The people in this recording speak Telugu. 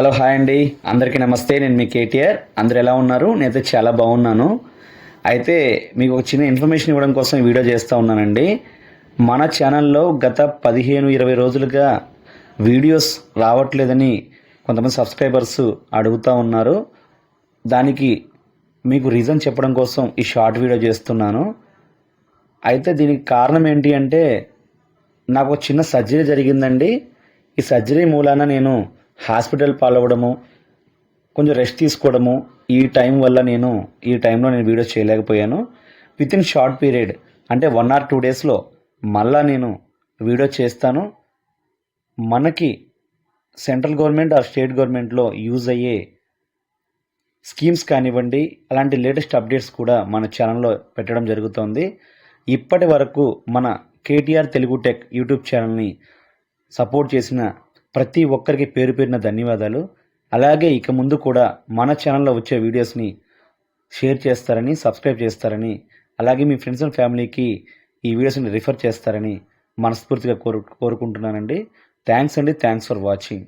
హలో హాయ్ అండి. అందరికీ నమస్తే. నేను మీ కేటీఆర్. అందరు ఎలా ఉన్నారు? నేనైతే చాలా బాగున్నాను. అయితే మీకు ఒక చిన్న ఇన్ఫర్మేషన్ ఇవ్వడం కోసం ఈ వీడియో చేస్తూ ఉన్నానండి. మన ఛానల్లో గత పదిహేను ఇరవై రోజులుగా వీడియోస్ రావట్లేదని కొంతమంది సబ్స్క్రైబర్స్ అడుగుతూ ఉన్నారు. దానికి మీకు రీజన్ చెప్పడం కోసం ఈ షార్ట్ వీడియో చేస్తున్నాను. అయితే దీనికి కారణం ఏంటి అంటే నాకు ఒక చిన్న సర్జరీ జరిగిందండి. ఈ సర్జరీ మూలాన నేను హాస్పిటల్ పాలవడము కొంచెం రెస్ట్ తీసుకోవడము ఈ టైం వల్ల నేను ఈ టైంలో నేను వీడియో చేయలేకపోయాను. విత్ ఇన్ షార్ట్ పీరియడ్ అంటే వన్ ఆర్ టూ డేస్లో మళ్ళా నేను వీడియో చేస్తాను. మనకి సెంట్రల్ గవర్నమెంట్ ఆర్ స్టేట్ గవర్నమెంట్లో యూజ్ అయ్యే స్కీమ్స్ కానివ్వండి అలాంటి లేటెస్ట్ అప్డేట్స్ కూడా మన ఛానల్లో పెట్టడం జరుగుతోంది. ఇప్పటి వరకు మన కేటీఆర్ తెలుగు టెక్ యూట్యూబ్ ఛానల్ని సపోర్ట్ చేసిన ప్రతి ఒక్కరికి పేరు పేరిన ధన్యవాదాలు. అలాగే ఇక ముందు కూడా మన ఛానల్లో వచ్చే వీడియోస్ని షేర్ చేస్తారని సబ్స్క్రైబ్ చేస్తారని అలాగే మీ ఫ్రెండ్స్ అండ్ ఫ్యామిలీకి ఈ వీడియోస్ని రిఫర్ చేస్తారని మనస్ఫూర్తిగా కోరు కోరుకుంటున్నానండి. థ్యాంక్స్ అండి. Thanks for watching.